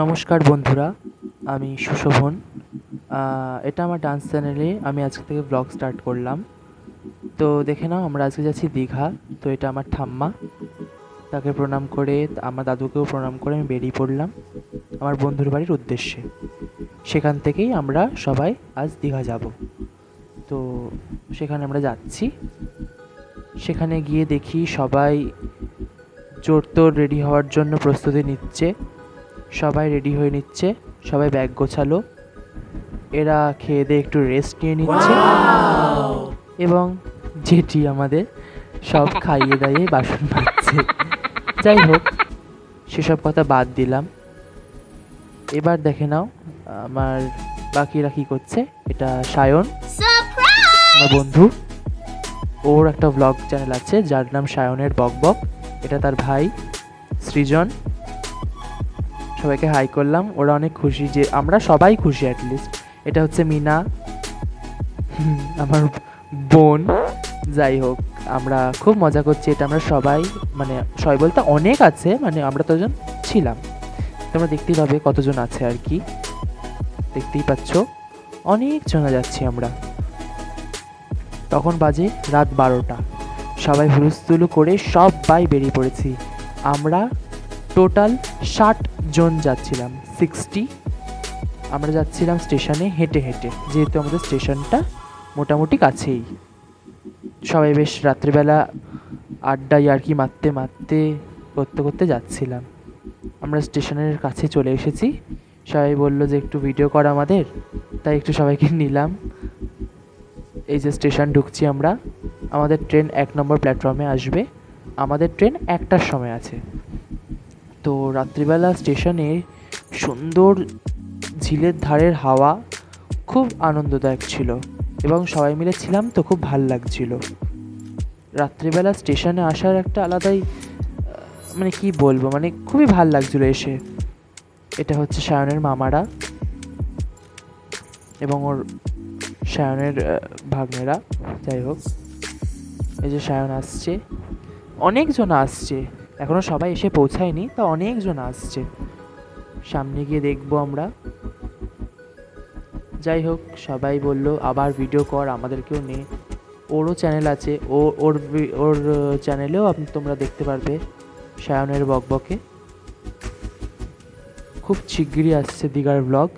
নমস্কার বন্ধুরা, আমি সুশোভন। এটা আমার ডান্স চ্যানেলে আমি আজকে থেকে ব্লগ স্টার্ট করলাম। তো দেখে নাও, আমরা আজকে যাচ্ছি দীঘা, তো এটা আমার ঠাম্মা। তাকে প্রণাম করে, আমার দাদুকেও প্রণাম করে আমি বেরিয়ে পড়লাম আমার বন্ধুর বাড়ির উদ্দেশ্যে। সেখান থেকেই আমরা সবাই আজ দীঘা যাব। তো সেখানে আমরা যাচ্ছি। সেখানে গিয়ে দেখি সবাই জোর তোর রেডি হওয়ার জন্য প্রস্তুতি নিচ্ছে। সবাই রেডি হয়ে নিচ্ছে সবাই ব্যাগ গোছালো। এরা খেয়ে দিয়ে একটু রেস্ট নিয়ে নিচ্ছে। এবং যেটি আমাদের সব খাইয়ে দাইয়ে বাসন মাজছে। যাই হোক সেসব কথা বাদ দিলাম। এবার দেখে নাও আমার বাকিরা কী করছে। এটা সায়ন আমার বন্ধু। ওর একটা ব্লগ চ্যানেল আছে যার নাম সায়নের বক বক। এটা তার ভাই সৃজন। সবাইকে হাই করলাম। ওরা অনেক খুশি যে আমরা সবাই খুশি অ্যাটলিস্ট এটা হচ্ছে মিনা। আমার বোন। যাই হোক, আমরা খুব মজা করছি। এটা আমরা সবাই মানে সবাই বলতে অনেক আছে মানে আমরা তোজন ছিলাম। তোমরা দেখতেই পাবে কতজন আছে আর কি। দেখতেই পাচ্ছ, অনেক জনা যাচ্ছি আমরা। তখন বাজে রাত বারোটা। সবাই হুলুস্থুলু করে সবাই বেরিয়ে পড়েছি। আমরা টোটাল ষাট জন যাচ্ছিলাম সিক্সটি আমরা যাচ্ছিলাম স্টেশনে হেঁটে হেঁটে, যেহেতু আমাদের স্টেশনটা মোটামুটি কাছেই। সবাই বেশ রাত্রিবেলা আড্ডা ইয়ার্কি মারতে মারতে, করতে করতে যাচ্ছিলাম। আমরা স্টেশনের কাছে চলে এসেছি। সবাই বলল যে, একটু ভিডিও কর আমাদের। তাই একটু সবাইকে নিলাম। এই যে স্টেশন ঢুকছি আমরা। আমাদের ট্রেন এক নম্বর প্ল্যাটফর্মে আসবে। আমাদের ট্রেন একটার সময় আছে। তো রাত্রিবেলা স্টেশনে সুন্দর ঝিলের ধারের হাওয়া খুব আনন্দদায়ক ছিল এবং সবাই মিলে ছিলাম তো খুব ভালো লাগছিল। রাত্রিবেলা স্টেশনে আসার একটা আলাদাই মানে কি বলব মানে খুবই ভালো লাগছিল এসে। এটা হচ্ছে সায়নের মামারা এবং ওর সায়নের ভাগ্নেরা, যাই হোক। এই যে সায়ন আসছে, অনেকজন আসছে। এখনও সবাই এসে পৌঁছায়নি, তা অনেকজন আসছে। সামনে গিয়ে দেখব আমরা। যাই হোক, সবাই বলল, আবার ভিডিও কর আমাদেরকেও নে ওরও চ্যানেল আছে, ও, ওর ওর চ্যানেলেও আপনি, তোমরা দেখতে পারবে সায়নের বকবকে। খুব শিগগিরই আসছে দিঘার ব্লগ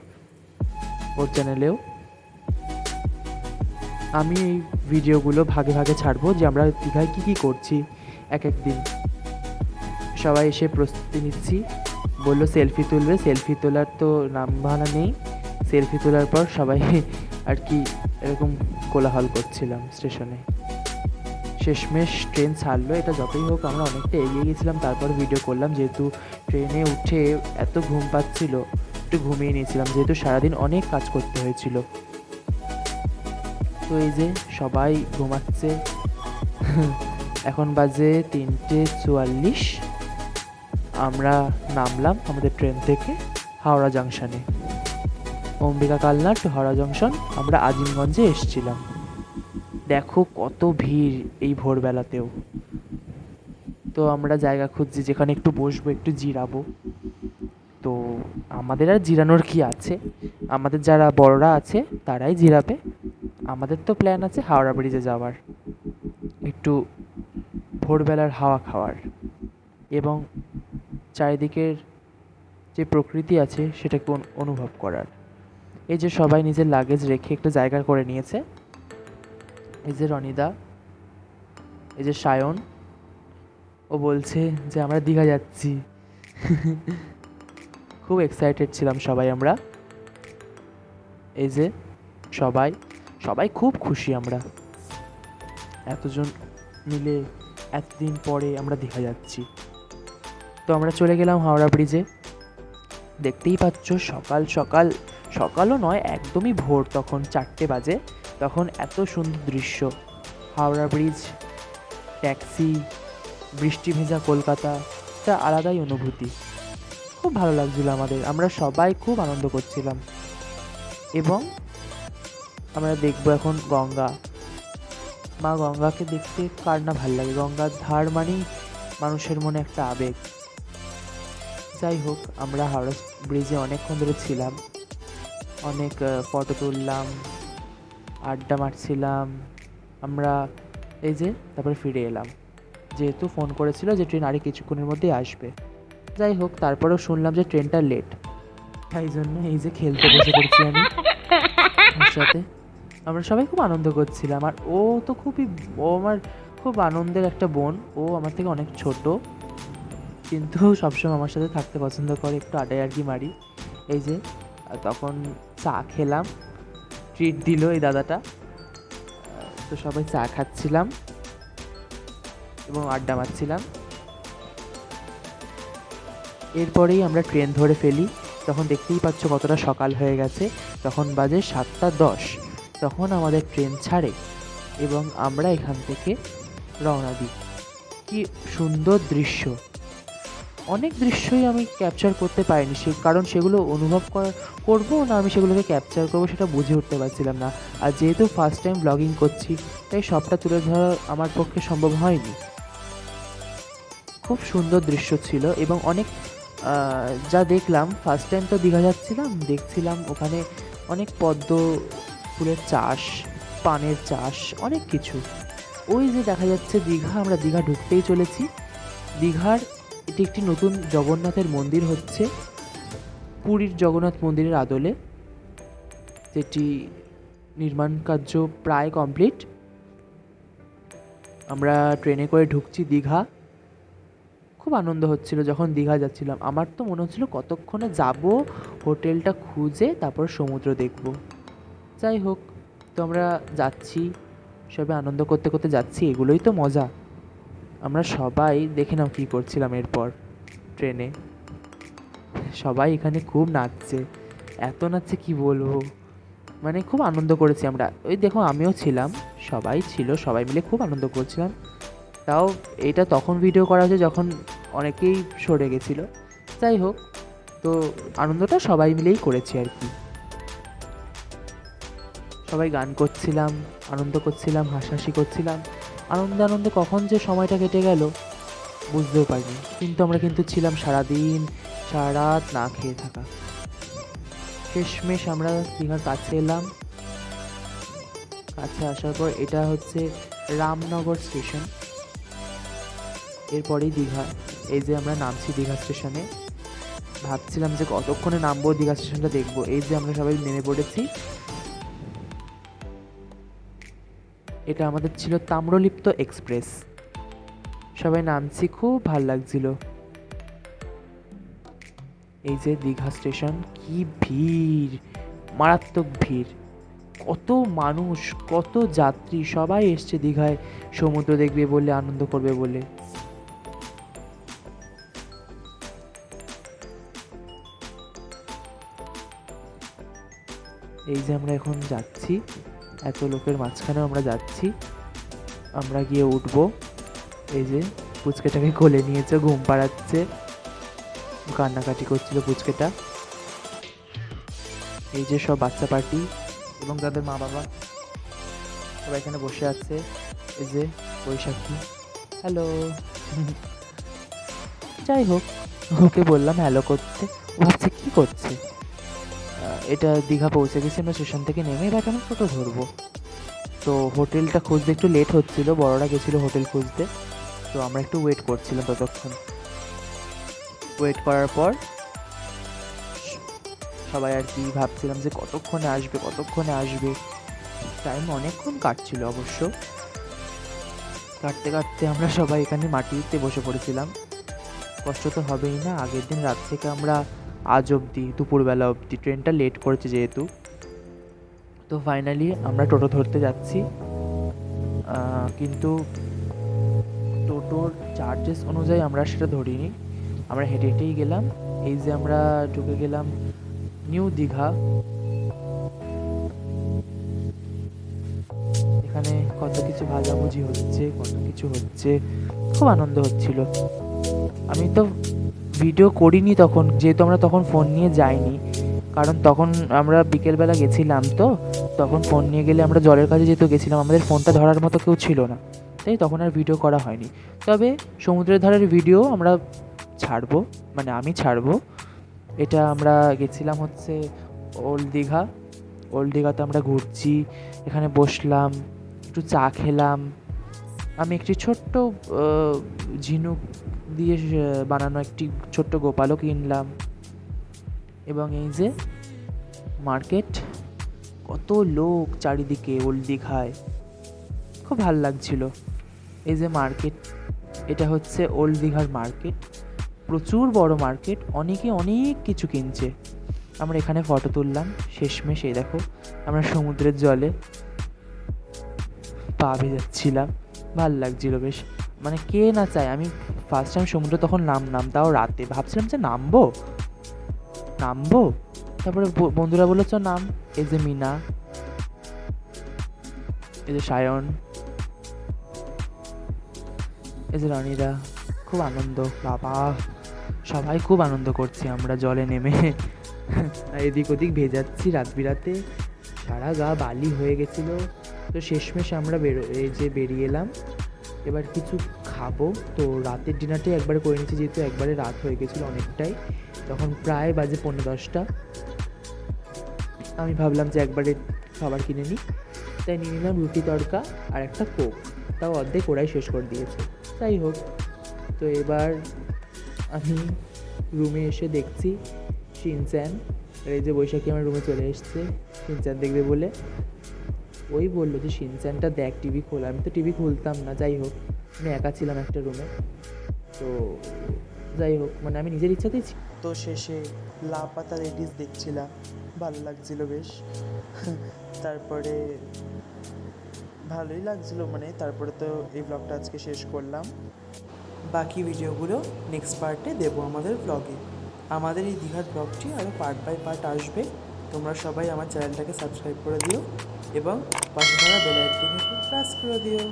ওর চ্যানেলেও আমি এই ভিডিওগুলো ভাগে ভাগে ছাড়বো যে আমরা দীঘায় কী কী করছি এক এক দিন। সবাই এসে প্রস্তুতি নিচ্ছি। বলল সেলফি তুলবে সেলফি তোলার তো নাম বাহানা নেই। সেলফি তোলার পর সবাই আর কি এরকম কোলাহল করছিলাম স্টেশনে। শেষমেশ ট্রেন ছাড়লো, এটা যতই হোক, আমরা অনেকটা এগিয়ে গেছিলাম তারপর ভিডিও করলাম, যেহেতু ট্রেনে উঠে এত ঘুম পাচ্ছিল, একটু ঘুমিয়ে নিয়েছিলাম। যেহেতু সারাদিন অনেক কাজ করতে হয়েছিল। তো এই যে সবাই ঘুমাচ্ছে। এখন বাজে তিনটে চুয়াল্লিশ। আমরা নামলাম আমাদের ট্রেন থেকে হাওড়া জাংশনে। অম্বিকা কালনা টু হাওড়া জংশন আমরা আজিমগঞ্জে এসছিলাম। দেখো কত ভিড় এই ভোরবেলাতেও। তো আমরা জায়গা খুঁজছি যেখানে একটু বসবো, একটু জিরাবো। তো আমাদের আর জিরানোর কি আছে? আমাদের যারা বড়রা আছে তারাই জিরাবে। আমাদের তো প্ল্যান আছে হাওড়া ব্রিজে যাওয়ার। একটু ভোরবেলার হাওয়া খাওয়ার। এবং চারিদিকের যে প্রকৃতি আছে, সেটাকে অনু- অনুভব করার। এই যে সবাই নিজের লাগেজ রেখে একটু জায়গা করে নিয়েছে, এই যে রনিদা, এই যে সায়ন, ও বলছে যে, আমরা দীঘা যাচ্ছি। খুব এক্সাইটেড ছিলাম সবাই আমরা। এই যে সবাই সবাই খুব খুশি আমরা। এতজন মিলে এতদিন পরে আমরা দীঘা যাচ্ছি। তো আমরা চলে গেলাম হাওড়া ব্রিজে। দেখতেই পাচ্ছ, সকাল সকাল, সকালও নয়, একদমই ভোর তখন, চারটে বাজে। তখন এত সুন্দর দৃশ্য। হাওড়া ব্রিজ, ট্যাক্সি, বৃষ্টি ভেজা কলকাতা, একটা আলাদাই অনুভূতি। খুব ভালো লাগছিল আমাদের, আমরা সবাই খুব আনন্দ করছিলাম। এবং আমরা দেখব এখন গঙ্গা। মা গঙ্গাকে দেখতে কার না ভালো লাগে? গঙ্গার ধার মানেই মানুষের মনে একটা আবেগ। যাই হোক, আমরা হাওড়া ব্রিজে অনেকক্ষণ ধরে ছিলাম। অনেক ফটো তুললাম, আড্ডা মারছিলাম। আমরা এই যে, তারপরে ফিরে এলাম। যেহেতু ফোন করেছিল যে ট্রেন আরে কিছুক্ষণের মধ্যেই আসবে। যাই হোক, তারপরেও শুনলাম যে ট্রেনটা লেট তাই জন্য এই যে খেলতে বসে পড়ছি আমি। সাথে। আমরা সবাই খুব আনন্দ করছিলাম। আর ও তো খুবই, ও আমার খুব আনন্দের একটা বোন। ও আমার থেকে অনেক ছোট। কিন্তু সবসময় আমার সাথে থাকতে পছন্দ করে একটু আড্ডায় আর কি মারি। এই যে তখন চা খেলাম ট্রিট দিল এই দাদাটা। তো সবাই চা খাচ্ছিলাম এবং আড্ডা মারছিলাম। এরপরেই আমরা ট্রেন ধরে ফেলি। তখন দেখতেই পাচ্ছ কতটা সকাল হয়ে গেছে। তখন বাজে সাতটা দশ। তখন আমাদের ট্রেন ছাড়ে এবং আমরা এখান থেকে রওনা দিই। কি সুন্দর দৃশ্য। অনেক দৃশ্যই আমি ক্যাপচার করতে পারিনি সে কারণ সেগুলো অনুভব করা করব না আমি সেগুলোকে ক্যাপচার করব সেটা বুঝে উঠতে পারছিলাম না। আর যেহেতু ফার্স্ট টাইম ব্লগিং করছি, তাই সবটা তুলে ধরা আমার পক্ষে সম্ভব হয়নি। খুব সুন্দর দৃশ্য ছিল এবং অনেক যা দেখলাম ফার্স্ট টাইম তো দীঘা যাচ্ছিলাম, দেখছিলাম ওখানে অনেক পদ্ম ফুলের চাষ, পানের চাষ, অনেক কিছু। ওই যে দেখা যাচ্ছে দীঘা, আমরা দীঘা ঢুকতেই চলেছি। দীঘার এটি একটি নতুন জগন্নাথের মন্দির হচ্ছে। পুরীর জগন্নাথ মন্দিরের আদলে। যেটি নির্মাণ কার্য প্রায় কমপ্লিট। আমরা ট্রেনে করে ঢুকছি দীঘা। খুব আনন্দ হচ্ছিল যখন দীঘা যাচ্ছিলাম। আমার তো মনে হচ্ছিল কতক্ষণে যাব, হোটেলটা খুঁজে, তারপর সমুদ্র দেখব। যাই হোক, তো আমরা যাচ্ছি, সবাই আনন্দ করতে করতে যাচ্ছি, এগুলোই তো মজা। আমরা সবাই দেখে নাও কী করছিলাম এরপর ট্রেনে। সবাই এখানে খুব নাচছে। এত নাচছে কি বলব? মানে খুব আনন্দ করেছি আমরা। ওই দেখো আমিও ছিলাম, সবাই ছিল, সবাই মিলে খুব আনন্দ করছিলাম। তাও এটা তখন ভিডিও করা হয়েছে যখন অনেকেই সরে গেছিল। যাই হোক, তো আনন্দটা সবাই মিলেই করেছি আর কি। সবাই গান করছিলাম, আনন্দ করছিলাম, হাসাহাসি করছিলাম। আনন্দে আনন্দে কখন যে সময়টা কেটে গেল, বুঝতেও পারিনি। কিন্তু আমরা কিন্তু ছিলাম সারাদিন সারা রাত না খেয়ে থাকা। শেষমেশ আমরা দীঘার কাছে এলাম। কাছে আসার পর এটা হচ্ছে রামনগর স্টেশন। এরপরেই দীঘা। এই যে আমরা নামছি দীঘা স্টেশনে। ভাবছিলাম যে কতক্ষণে নামবো, দীঘা স্টেশনটা দেখব। এই যে আমরা সবাই নেমে পড়েছি। এটা আমাদের ছিল তাম্রলিপ্ত এক্সপ্রেস। সবাই নামছি, খুব ভালো লাগছিল। এই যে দীঘা স্টেশন, কি ভিড়, মারাত্মক ভিড়। কত মানুষ, কত যাত্রী, সবাই এসছে দীঘায়। সমুদ্র দেখবে বলে, আনন্দ করবে বলে। এই যে আমরা এখন যাচ্ছি এত লোকের মাঝখানে আমরা যাচ্ছি। আমরা গিয়ে উঠবো। এই যে পুচকেটাকে কোলে নিয়েছে, ঘুম পাড়াচ্ছে। কান্নাকাটি করছিল পুচকেটা। এই যে সব বাচ্চা পার্টি এবং তাদের মা বাবা। সবাই এখানে বসে আছে। এই যে বৈশাখী। হ্যালো। যাই হোক, ওকে বললাম হ্যালো করতে। ও ভাবছে কী করছে? এটা দীঘা পৌঁছে গেছি, আমরা স্টেশন থেকে নেমে এবার আমি টোটো ধরবো। তো হোটেলটা খুঁজতে একটু লেট হচ্ছিল, বড়রা গেছিল হোটেল খুঁজতে। তো আমরা একটু ওয়েট করছিলাম ততক্ষণ। ওয়েট করার পর সবাই আর কি ভাবছিলাম যে কতক্ষণে আসবে কতক্ষণে আসবে। টাইম অনেকক্ষণ কাটছিল অবশ্য। কাটতে কাটতে আমরা সবাই এখানে মাটিতে বসে পড়েছিলাম। কষ্ট তো হবেই না, আগের দিন রাত থেকে আমরা আজ অবধি, দুপুরবেলা অবধি। ট্রেনটা লেট করেছে যেহেতু। তো ফাইনালি আমরা টোটো ধরতে যাচ্ছি। কিন্তু টোটোর চার্জেস অনুযায়ী আমরা সেটা ধরিনি। আমরা হেঁটে হেঁটেই গেলাম। এই যে আমরা ঢুকে গেলাম নিউ দীঘা। এখানে কত কিছু ভাজাভুজি হচ্ছে, কত কিছু হচ্ছে, খুব আনন্দ হচ্ছিল। আমি তো ভিডিও করিনি তখন, যেহেতু আমরা তখন ফোন নিয়ে যাইনি, কারণ তখন আমরা বিকেলবেলা গেছিলাম তো, তখন ফোন নিয়ে গেলে আমরা জলের কাছে যেহেতু গেছিলাম, আমাদের ফোনটা ধরার মতো কেউ ছিল না, তাই তখন আর ভিডিও করা হয়নি। তবে সমুদ্রের ধারের ভিডিও আমরা ছাড়বো মানে আমি ছাড়বো, এটা আমরা গেছিলাম হচ্ছে ওল্ড দীঘা ওল্ড দীঘাতে আমরা ঘুরছি, এখানে বসলাম, একটু চা খেলাম, আমি একটি ছোট্ট ঝিনুক দিয়ে বানানো একটি ছোট্ট গোপালও কিনলাম। এবং এই যে মার্কেট, কত লোক চারিদিকে ওল্ড দীঘায়। খুব ভালো লাগছিল। এই যে মার্কেট, এটা হচ্ছে ওল্ড দীঘার মার্কেট। প্রচুর বড় মার্কেট, অনেকে অনেক কিছু কিনছে। আমরা এখানে ফটো তুললাম, শেষমেশ এই দেখো, আমরা সমুদ্রের জলে পা ভেজাচ্ছিলাম। ভালো লাগছিল বেশ। মানে কে না চায়, আমি ফার্স্ট টাইম সমুদ্রে তখন নামলাম তাও রাতে। ভাবছিলাম যে নামবো? নামবো? তারপরে বন্ধুরা বলল নাম। এই যে মিনা। এই যে সায়ন। এই যে রানীরা। খুব আনন্দ। বাবা, সবাই খুব আনন্দ করছি আমরা জলে নেমে। এদিক ওদিক ভেজাচ্ছি রাত বিরাতে সারা গা বালি হয়ে গেছিল। তো শেষমেশ আমরা বেরো, এই যে বেরিয়ে এলাম। এবার কিছু খাব। তো রাতের ডিনারটাই একবারে করে নিচ্ছি যেহেতু একবারে রাত হয়ে গেছিল অনেকটাই। তখন প্রায় বাজে পনেরো দশটা। আমি ভাবলাম যে একবারে খাবার কিনে নিই। তাই নিয়ে নিলাম রুটি তড়কা আর একটা কোক। তাও অর্ধেক ওরাই শেষ করে দিয়েছে। যাই হোক, তো এবার আমি রুমে এসে দেখছি শিনচ্যান এই যে বৈশাখী আমার রুমে চলে এসছে শিনচ্যান দেখবে বলে। ওই বলল যে শিনচ্যানটা দেখ, টিভি খোলা। আমি তো টিভি খুলতাম না, যাই হোক। আমি একা ছিলাম একটা রুমে তো যাই হোক মানে আমি নিজের ইচ্ছাতেই তো শেষে লাপাতা লেডিস দেখছিলাম, ভালো লাগছিল বেশ। তারপরে ভালোই লাগছিল মানে তারপরে তো এই ব্লগটা আজকে শেষ করলাম। বাকি ভিডিওগুলো নেক্সট পার্টে দেবো আমাদের ব্লগে আমাদের এই দীঘার ব্লগটি আরও পার্ট বাই পার্ট আসবে। তোমরা সবাই আমার চ্যানেলটাকে সাবস্ক্রাইব করে দিও এবং পাশে থাকা বেল আইকনটিকে প্রেস করে দিও।